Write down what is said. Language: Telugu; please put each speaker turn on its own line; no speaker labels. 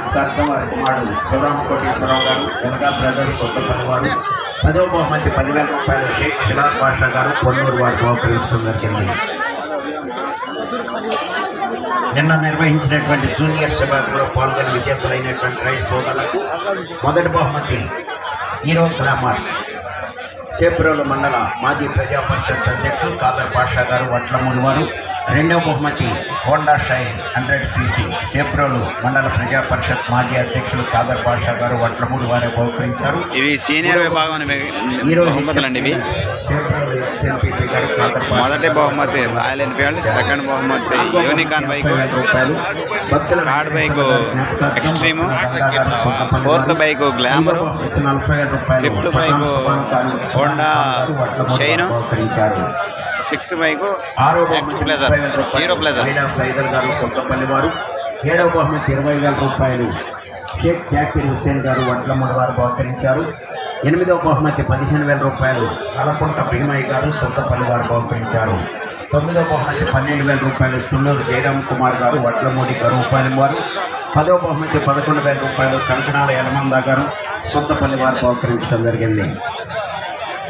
జ్ఞాపకార్థం వారి కుమారుడు శివరామ కోటేశ్వరరావు గారు వెనకా బ్రదర్స్ సొంతపల్లి వారు పదవ బహుమతి పదివేల రూపాయల షేక్ షిలాద్ బాషా గారు పొన్నూరు వారు బహుకరించడం జరిగింది నిన్న నిర్వహించినటువంటి జూనియర్ సభలో పాల్గొని విజేతలైనటువంటి రైతు సోదరులకు మొదటి బహుమతి హీరో గ్లామర్ సేపురోలు మండల మాజీ ప్రజాపరిషత్ అధ్యక్షులు కాదర్ పాషా గారు వడ్లమూడి వారు రెండవ బహుమతి Honda Shine hundred CC. Sepurolu మండల ప్రజా పరిషత్ మాజీ అధ్యక్షులు కాదర్ పాషా గారు వడ్లమూడి వారే బహుకరించారు.
ఇవి సీనియర్ విభాగం బహుమతులండి మొదటి బహుమతి రాయల్ ఎన్ఫీల్డ్ సెకండ్ బహుమతి Unicorn bike. Third bike Xtreme. Fourth bike Glamour. Fifth bike Honda Shine. Sixth Active Pleasure. Hero Pleasure.
Saidar గారు సొంతపల్లి వారు ఏడవ బహుమతి ఇరవై వేల రూపాయలు. షేక్ జాకీర్ హుస్సేన్ గారు వడ్లమ్మడి వారు బహుకరించారు. ఎనిమిదవ బహుమతి పదిహేను వేల రూపాయలు. అలకుంట భీమయ్య గారు సొంతపల్లి వారు బహుకరించారు. తొమ్మిదవ బహుమతి పన్నెండు వేల రూపాయలు. తుళ్ళూరు జయరామ్ కుమార్ గారు వడ్లమూడి గరువుపాలెం వారు పదవ బహుమతి పదకొండు వేల రూపాయలు. కంకణాల యలమంద గారు సొంతపల్లి వారు బహుకరించడం జరిగింది.